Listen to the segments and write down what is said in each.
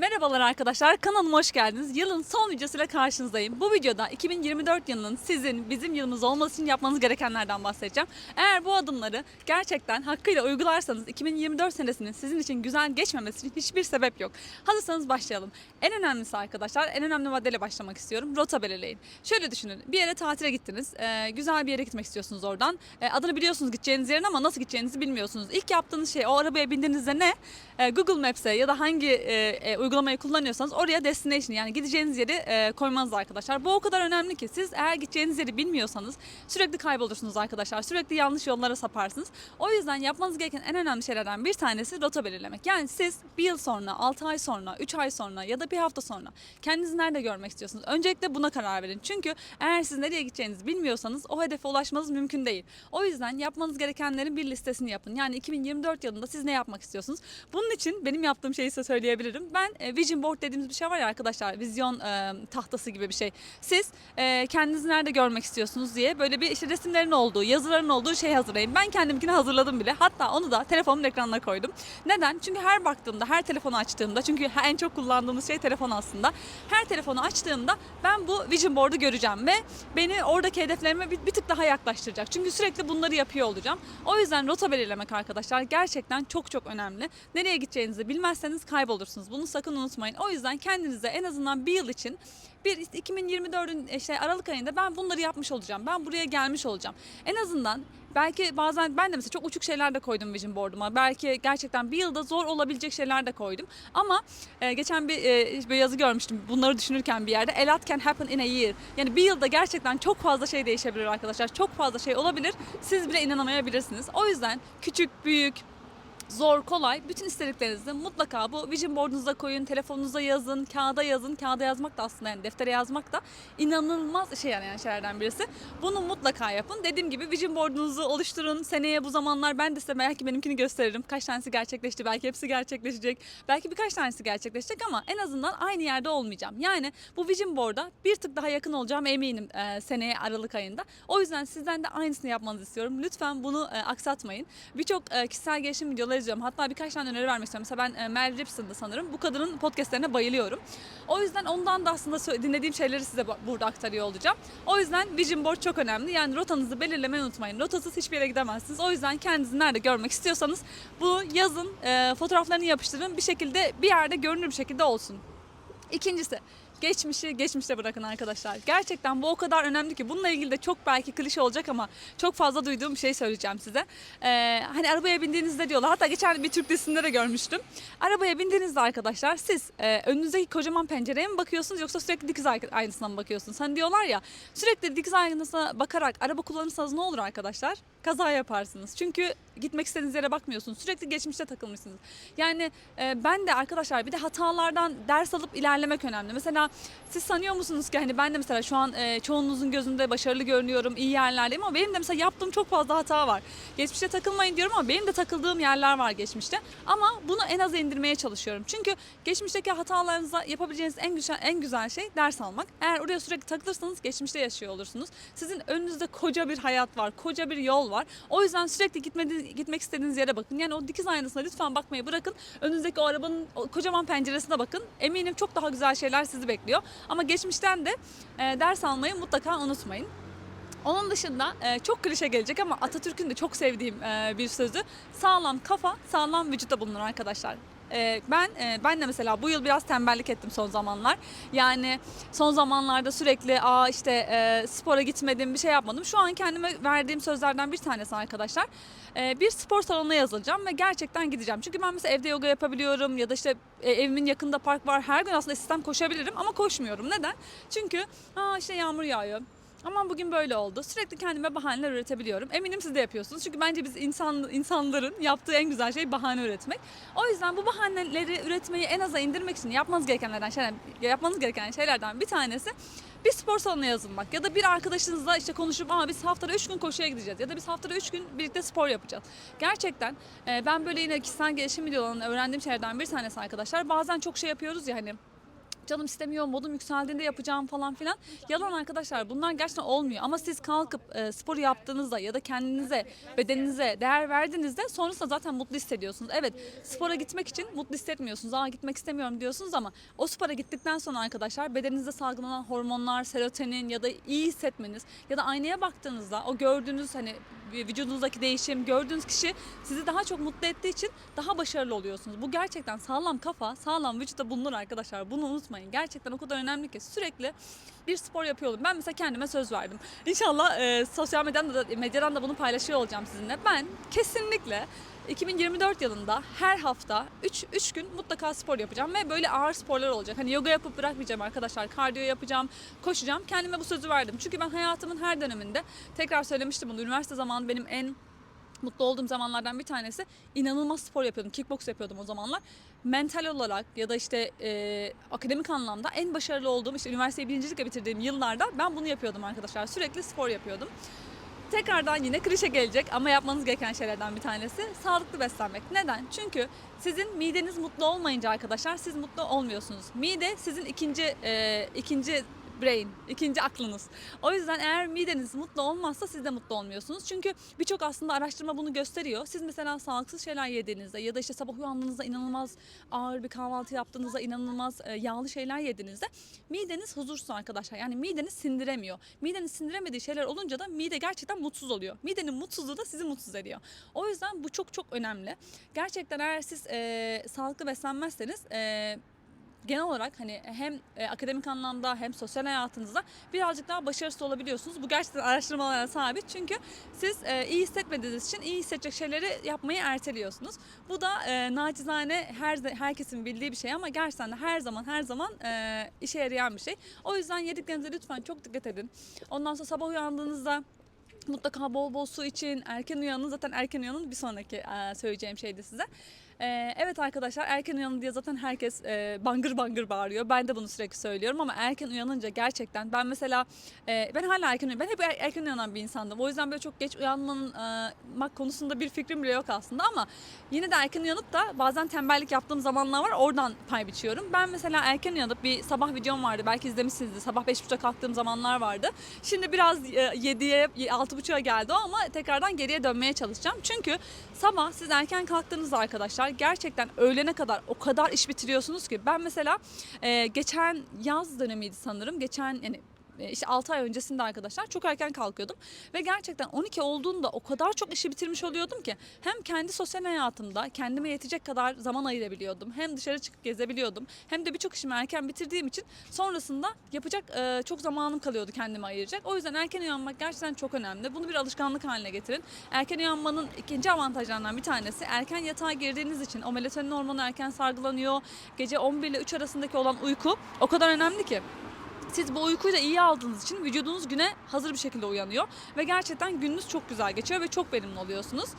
Merhabalar arkadaşlar, kanalıma hoş geldiniz. Yılın son videosuyla karşınızdayım. Bu videoda 2024 yılının sizin, bizim yılımız olması için yapmanız gerekenlerden bahsedeceğim. Eğer bu adımları gerçekten hakkıyla uygularsanız 2024 senesinin sizin için güzel geçmemesi için hiçbir sebep yok. Hazırsanız başlayalım. En önemlisi arkadaşlar, en önemli maddeyle başlamak istiyorum. Rota belirleyin. Şöyle düşünün, bir yere tatile gittiniz. Ee, güzel bir yere gitmek istiyorsunuz oradan. Ee, adını biliyorsunuz gideceğiniz yerin ama nasıl gideceğinizi bilmiyorsunuz. İlk yaptığınız şey o arabaya bindiğinizde ne? Ee, Google Maps'e ya da hangi e, e, uygulamayı kullanıyorsanız oraya destination yani gideceğiniz yeri e, koymanız arkadaşlar. Bu o kadar önemli ki siz eğer gideceğiniz yeri bilmiyorsanız sürekli kaybolursunuz arkadaşlar. Sürekli yanlış yollara saparsınız. O yüzden yapmanız gereken en önemli şeylerden bir tanesi rota belirlemek. Yani siz bir yıl sonra, 6 ay sonra, 3 ay sonra ya da bir hafta sonra kendinizi nerede görmek istiyorsunuz? Öncelikle buna karar verin. Çünkü eğer siz nereye gideceğinizi bilmiyorsanız o hedefe ulaşmanız mümkün değil. O yüzden yapmanız gerekenlerin bir listesini yapın. Yani 2024 yılında siz ne yapmak istiyorsunuz? Bunun için benim yaptığım şeyi size söyleyebilirim. Ben e, vision board dediğimiz bir şey var ya arkadaşlar. Vizyon e, tahtası gibi bir şey. Siz e, kendinizi nerede görmek istiyorsunuz diye böyle bir işte resimlerin olduğu, yazıların olduğu şey hazırlayın. Ben kendimkini hazırladım bile. Hatta onu da telefonumun ekranına koydum. Neden? Çünkü her baktığımda, her telefonu açtığımda çünkü en çok kullandığımız şey telefon aslında. Her telefonu açtığımda ben bu vision board'u göreceğim ve beni oradaki hedeflerime bir, bir tık daha yaklaştıracak. Çünkü sürekli bunları yapıyor olacağım. O yüzden rota belirlemek arkadaşlar gerçekten çok çok önemli. Nereye gideceğinizi bilmezseniz kaybolursunuz. Bunu sakın unutmayın. O yüzden kendinize en azından bir yıl için bir 2024'ün işte Aralık ayında ben bunları yapmış olacağım. Ben buraya gelmiş olacağım. En azından belki bazen ben de mesela çok uçuk şeyler de koydum vision board'uma. Belki gerçekten bir yılda zor olabilecek şeyler de koydum. Ama e, geçen bir, e, bir yazı görmüştüm bunları düşünürken bir yerde. A lot can happen in a year. Yani bir yılda gerçekten çok fazla şey değişebilir arkadaşlar. Çok fazla şey olabilir. Siz bile inanamayabilirsiniz. O yüzden küçük, büyük, zor, kolay bütün istediklerinizi mutlaka bu vision board'unuza koyun, telefonunuza yazın, kağıda yazın. Kağıda yazmak da aslında yani deftere yazmak da inanılmaz işe yarayan şeylerden birisi. Bunu mutlaka yapın. Dediğim gibi vision board'unuzu oluşturun. Seneye bu zamanlar ben de size belki benimkini gösteririm. Kaç tanesi gerçekleşti, belki hepsi gerçekleşecek. Belki birkaç tanesi gerçekleşecek ama en azından aynı yerde olmayacağım. Yani bu vision board'a bir tık daha yakın olacağım eminim e, seneye Aralık ayında. O yüzden sizden de aynısını yapmanızı istiyorum. Lütfen bunu e, aksatmayın. Birçok e, kişisel gelişim videoları izliyorum. Hatta birkaç tane öneri vermek istiyorum. Mesela ben e, Mel Gibson'dı sanırım. Bu kadının podcastlerine bayılıyorum. O yüzden ondan da aslında dinlediğim şeyleri size bu- burada aktarıyor olacağım. O yüzden vision board çok önemli. Yani rotanızı belirlemeyi unutmayın. Rotasız hiçbir yere gidemezsiniz. O yüzden kendinizi nerede görmek istiyorsanız bu yazın, e, fotoğraflarını yapıştırın. Bir şekilde bir yerde görünür bir şekilde olsun. İkincisi geçmişi geçmişte bırakın arkadaşlar. Gerçekten bu o kadar önemli ki bununla ilgili de çok belki klişe olacak ama çok fazla duyduğum bir şey söyleyeceğim size. Ee, hani arabaya bindiğinizde diyorlar hatta geçen bir Türk dizisinde de görmüştüm. Arabaya bindiğinizde arkadaşlar siz e, önünüzdeki kocaman pencereye mi bakıyorsunuz yoksa sürekli dikiz ay- aynasına mı bakıyorsunuz? Hani diyorlar ya sürekli dikiz aynasına bakarak araba kullanırsanız ne olur arkadaşlar? Kaza yaparsınız. Çünkü gitmek istediğiniz yere bakmıyorsunuz. Sürekli geçmişte takılmışsınız. Yani e, ben de arkadaşlar bir de hatalardan ders alıp ilerlemek önemli. Mesela siz sanıyor musunuz ki hani ben de mesela şu an e, çoğunuzun gözünde başarılı görünüyorum, iyi yerlerdeyim ama benim de mesela yaptığım çok fazla hata var. Geçmişte takılmayın diyorum ama benim de takıldığım yerler var geçmişte. Ama bunu en aza indirmeye çalışıyorum. Çünkü geçmişteki hatalarınıza yapabileceğiniz en güzel en güzel şey ders almak. Eğer oraya sürekli takılırsanız geçmişte yaşıyor olursunuz. Sizin önünüzde koca bir hayat var, koca bir yol var. O yüzden sürekli gitmedi, gitmek istediğiniz yere bakın. Yani o dikiz aynasına lütfen bakmayı bırakın. Önünüzdeki o arabanın o kocaman penceresine bakın. Eminim çok daha güzel şeyler sizi bekliyor. Ama geçmişten de e, ders almayı mutlaka unutmayın. Onun dışında e, çok klişe gelecek ama Atatürk'ün de çok sevdiğim e, bir sözü sağlam kafa sağlam vücutta bulunur arkadaşlar. E, ben e, ben de mesela bu yıl biraz tembellik ettim son zamanlar. Yani son zamanlarda sürekli aa işte e, spora gitmedim bir şey yapmadım. Şu an kendime verdiğim sözlerden bir tanesi arkadaşlar. E, bir spor salonuna yazılacağım ve gerçekten gideceğim. Çünkü ben mesela evde yoga yapabiliyorum ya da işte evimin yakında park var. Her gün aslında sistem koşabilirim ama koşmuyorum. Neden? Çünkü aa işte yağmur yağıyor. Aman bugün böyle oldu. Sürekli kendime bahaneler üretebiliyorum. Eminim siz de yapıyorsunuz. Çünkü bence biz insan insanların yaptığı en güzel şey bahane üretmek. O yüzden bu bahaneleri üretmeyi en aza indirmek için yapmanız gerekenlerden şeyler, yapmanız gereken şeylerden bir tanesi bir spor salonuna yazılmak ya da bir arkadaşınızla işte konuşup ama biz haftada 3 gün koşuya gideceğiz ya da biz haftada 3 gün birlikte spor yapacağız. Gerçekten e, ben böyle yine kişisel gelişim videolarında öğrendiğim şeylerden bir tanesi arkadaşlar. Bazen çok şey yapıyoruz ya hani canım istemiyor, modum yükseldiğinde yapacağım falan filan. Yalan arkadaşlar bunlar gerçekten olmuyor. Ama siz kalkıp e, spor yaptığınızda ya da kendinize, bedeninize değer verdiğinizde sonrasında zaten mutlu hissediyorsunuz. Evet spora gitmek için mutlu hissetmiyorsunuz. Aa gitmek istemiyorum diyorsunuz ama o spora gittikten sonra arkadaşlar bedeninizde salgılanan hormonlar, serotonin ya da iyi hissetmeniz ya da aynaya baktığınızda o gördüğünüz hani vücudunuzdaki değişim, gördüğünüz kişi sizi daha çok mutlu ettiği için daha başarılı oluyorsunuz. Bu gerçekten sağlam kafa, sağlam vücutta bulunur arkadaşlar. Bunu unutmayın. Gerçekten o kadar önemli ki sürekli bir spor yapıyorum. Ben mesela kendime söz verdim. İnşallah e, sosyal medyadan da, medyadan da bunu paylaşıyor olacağım sizinle. Ben kesinlikle 2024 yılında her hafta 3 3 gün mutlaka spor yapacağım ve böyle ağır sporlar olacak. Hani yoga yapıp bırakmayacağım arkadaşlar. Kardiyo yapacağım, koşacağım. Kendime bu sözü verdim. Çünkü ben hayatımın her döneminde tekrar söylemiştim bunu. Üniversite zamanı benim en mutlu olduğum zamanlardan bir tanesi inanılmaz spor yapıyordum. Kickbox yapıyordum o zamanlar. Mental olarak ya da işte e, akademik anlamda en başarılı olduğum işte üniversiteyi birincilikle bitirdiğim yıllarda ben bunu yapıyordum arkadaşlar. Sürekli spor yapıyordum. Tekrardan yine klişe gelecek ama yapmanız gereken şeylerden bir tanesi sağlıklı beslenmek. Neden? Çünkü sizin mideniz mutlu olmayınca arkadaşlar siz mutlu olmuyorsunuz. Mide sizin ikinci e, ikinci brain, ikinci aklınız. O yüzden eğer mideniz mutlu olmazsa siz de mutlu olmuyorsunuz. Çünkü birçok aslında araştırma bunu gösteriyor. Siz mesela sağlıksız şeyler yediğinizde ya da işte sabah uyandığınızda inanılmaz ağır bir kahvaltı yaptığınızda inanılmaz e, yağlı şeyler yediğinizde mideniz huzursuz arkadaşlar. Yani mideniz sindiremiyor. Mideniz sindiremediği şeyler olunca da mide gerçekten mutsuz oluyor. Midenin mutsuzluğu da sizi mutsuz ediyor. O yüzden bu çok çok önemli. Gerçekten eğer siz e, sağlıklı beslenmezseniz e, genel olarak hani hem e, akademik anlamda hem sosyal hayatınızda birazcık daha başarısız olabiliyorsunuz. Bu gerçekten araştırmalara sabit. Çünkü siz e, iyi hissetmediğiniz için iyi hissedecek şeyleri yapmayı erteliyorsunuz. Bu da e, nacizane her herkesin bildiği bir şey ama gerçekten de her zaman her zaman işe yarayan bir şey. O yüzden yediklerinize lütfen çok dikkat edin. Ondan sonra sabah uyandığınızda mutlaka bol bol su için erken uyanın zaten erken uyanın bir sonraki söyleyeceğim şeydi size. E, evet arkadaşlar erken uyanın diye zaten herkes e, bangır bangır bağırıyor. Ben de bunu sürekli söylüyorum ama erken uyanınca gerçekten ben mesela e, ben hala erken uyanıyorum. Ben hep er- erken uyanan bir insandım. O yüzden böyle çok geç uyanmanın e, mak konusunda bir fikrim bile yok aslında ama yine de erken uyanıp da bazen tembellik yaptığım zamanlar var. Oradan pay biçiyorum. Ben mesela erken uyanıp bir sabah videom vardı. Belki izlemişsinizdir. Sabah 5.30'da kalktığım zamanlar vardı. Şimdi biraz e, 7'ye 6.30'a geldi ama tekrardan geriye dönmeye çalışacağım. Çünkü sabah siz erken kalktığınızda arkadaşlar gerçekten öğlene kadar o kadar iş bitiriyorsunuz ki. Ben mesela e, geçen yaz dönemiydi sanırım. Geçen yani işte 6 ay öncesinde arkadaşlar çok erken kalkıyordum. Ve gerçekten 12 olduğunda o kadar çok işi bitirmiş oluyordum ki hem kendi sosyal hayatımda kendime yetecek kadar zaman ayırabiliyordum. Hem dışarı çıkıp gezebiliyordum. Hem de birçok işimi erken bitirdiğim için sonrasında yapacak e, çok zamanım kalıyordu kendime ayıracak. O yüzden erken uyanmak gerçekten çok önemli. Bunu bir alışkanlık haline getirin. Erken uyanmanın ikinci avantajlarından bir tanesi erken yatağa girdiğiniz için o melatonin hormonu erken salgılanıyor. Gece 11 ile 3 arasındaki olan uyku o kadar önemli ki. Siz bu uykuyu da iyi aldığınız için vücudunuz güne hazır bir şekilde uyanıyor ve gerçekten gününüz çok güzel geçiyor ve çok verimli oluyorsunuz.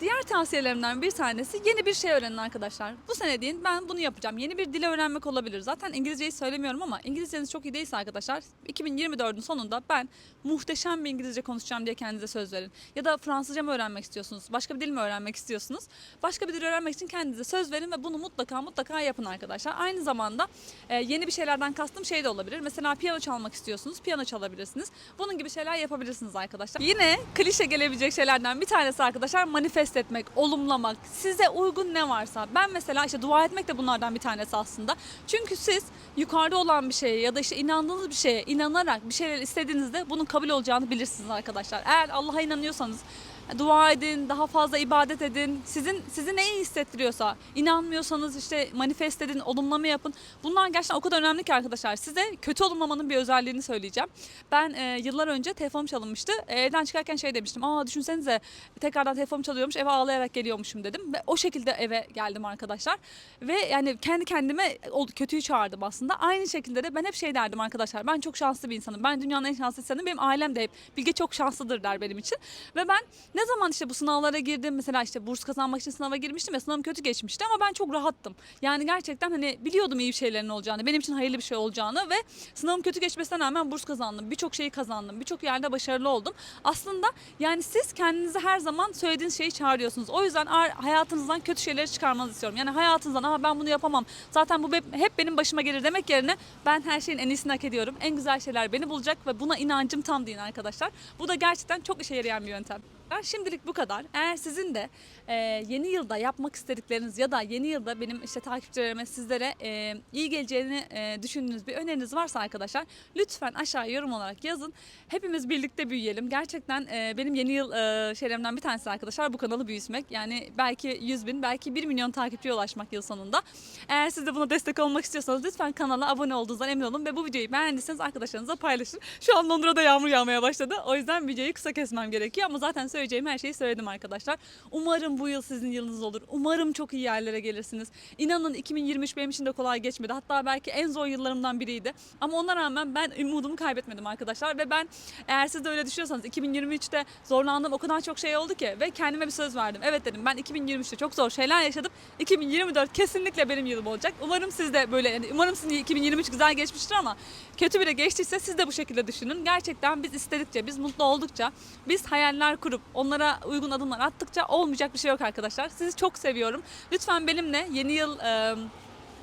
Diğer tavsiyelerimden bir tanesi yeni bir şey öğrenin arkadaşlar. Bu sene deyin ben bunu yapacağım. Yeni bir dil öğrenmek olabilir. Zaten İngilizceyi söylemiyorum ama İngilizceniz çok iyi değilse arkadaşlar 2024'ün sonunda ben muhteşem bir İngilizce konuşacağım diye kendinize söz verin. Ya da Fransızca mı öğrenmek istiyorsunuz? Başka bir dil mi öğrenmek istiyorsunuz? Başka bir dil öğrenmek için kendinize söz verin ve bunu mutlaka mutlaka yapın arkadaşlar. Aynı zamanda e, yeni bir şeylerden kastım şey de olabilir. Mesela piyano çalmak istiyorsunuz. Piyano çalabilirsiniz. Bunun gibi şeyler yapabilirsiniz arkadaşlar. Yine klişe gelebilecek şeylerden bir tanesi arkadaşlar manifest etmek, olumlamak. Size uygun ne varsa. Ben mesela işte dua etmek de bunlardan bir tanesi aslında. Çünkü siz yukarıda olan bir şeye ya da işte inandığınız bir şeye inanarak bir şeyler istediğinizde bunun kabul olacağını bilirsiniz arkadaşlar. Eğer Allah'a inanıyorsanız dua edin, daha fazla ibadet edin. Sizin sizi ne iyi hissettiriyorsa, inanmıyorsanız işte manifest edin, olumlama yapın. Bunlar gerçekten o kadar önemli ki arkadaşlar. Size kötü olumlamanın bir özelliğini söyleyeceğim. Ben e, yıllar önce telefonum çalınmıştı. E, evden çıkarken şey demiştim. Aa düşünsenize tekrardan telefonum çalıyormuş, eve ağlayarak geliyormuşum dedim. Ve o şekilde eve geldim arkadaşlar. Ve yani kendi kendime kötüyü çağırdım aslında. Aynı şekilde de ben hep şey derdim arkadaşlar. Ben çok şanslı bir insanım. Ben dünyanın en şanslı insanım. Benim ailem de hep Bilge çok şanslıdır der benim için. Ve ben ne Ne zaman işte bu sınavlara girdim mesela işte burs kazanmak için sınava girmiştim ya sınavım kötü geçmişti ama ben çok rahattım. Yani gerçekten hani biliyordum iyi şeylerin olacağını, benim için hayırlı bir şey olacağını ve sınavım kötü geçmesine rağmen burs kazandım. Birçok şeyi kazandım. Birçok yerde başarılı oldum. Aslında yani siz kendinizi her zaman söylediğiniz şeyi çağırıyorsunuz. O yüzden hayatınızdan kötü şeyleri çıkarmanızı istiyorum. Yani hayatınızdan Aa, ben bunu yapamam. Zaten bu hep benim başıma gelir demek yerine ben her şeyin en iyisini hak ediyorum. En güzel şeyler beni bulacak ve buna inancım tam deyin arkadaşlar. Bu da gerçekten çok işe yarayan bir yöntem. Şimdilik bu kadar. Eğer sizin de e, yeni yılda yapmak istedikleriniz ya da yeni yılda benim işte takipçilerime sizlere e, iyi geleceğini e, düşündüğünüz bir öneriniz varsa arkadaşlar lütfen aşağıya yorum olarak yazın. Hepimiz birlikte büyüyelim. Gerçekten e, benim yeni yıl e, şeylerimden bir tanesi arkadaşlar bu kanalı büyütmek. Yani belki 100 bin belki 1 milyon takipçiye ulaşmak yıl sonunda. Eğer siz de buna destek olmak istiyorsanız lütfen kanala abone olduğunuzdan emin olun ve bu videoyu beğendiyseniz arkadaşlarınızla paylaşın. Şu an Londra'da yağmur yağmaya başladı. O yüzden videoyu kısa kesmem gerekiyor ama zaten söyleyeceğim her şeyi söyledim arkadaşlar. Umarım bu yıl sizin yılınız olur. Umarım çok iyi yerlere gelirsiniz. İnanın 2023 benim için de kolay geçmedi. Hatta belki en zor yıllarımdan biriydi. Ama ona rağmen ben umudumu kaybetmedim arkadaşlar ve ben eğer siz de öyle düşünüyorsanız 2023'te zorlandığım o kadar çok şey oldu ki ve kendime bir söz verdim. Evet dedim ben 2023'te çok zor şeyler yaşadım. 2024 kesinlikle benim yılım olacak. Umarım siz de böyle yani umarım sizin 2023 güzel geçmiştir ama kötü bile geçtiyse siz de bu şekilde düşünün. Gerçekten biz istedikçe, biz mutlu oldukça, biz hayaller kurup onlara uygun adımlar attıkça olmayacak bir şey yok arkadaşlar. Sizi çok seviyorum. Lütfen benimle yeni yıl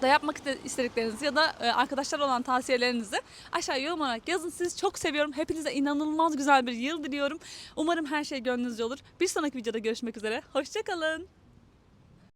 da yapmak iste- istediklerinizi ya da arkadaşlar olan tavsiyelerinizi aşağıya yorum olarak yazın. Sizi çok seviyorum. Hepinize inanılmaz güzel bir yıl diliyorum. Umarım her şey gönlünüzce olur. Bir sonraki videoda görüşmek üzere. Hoşçakalın.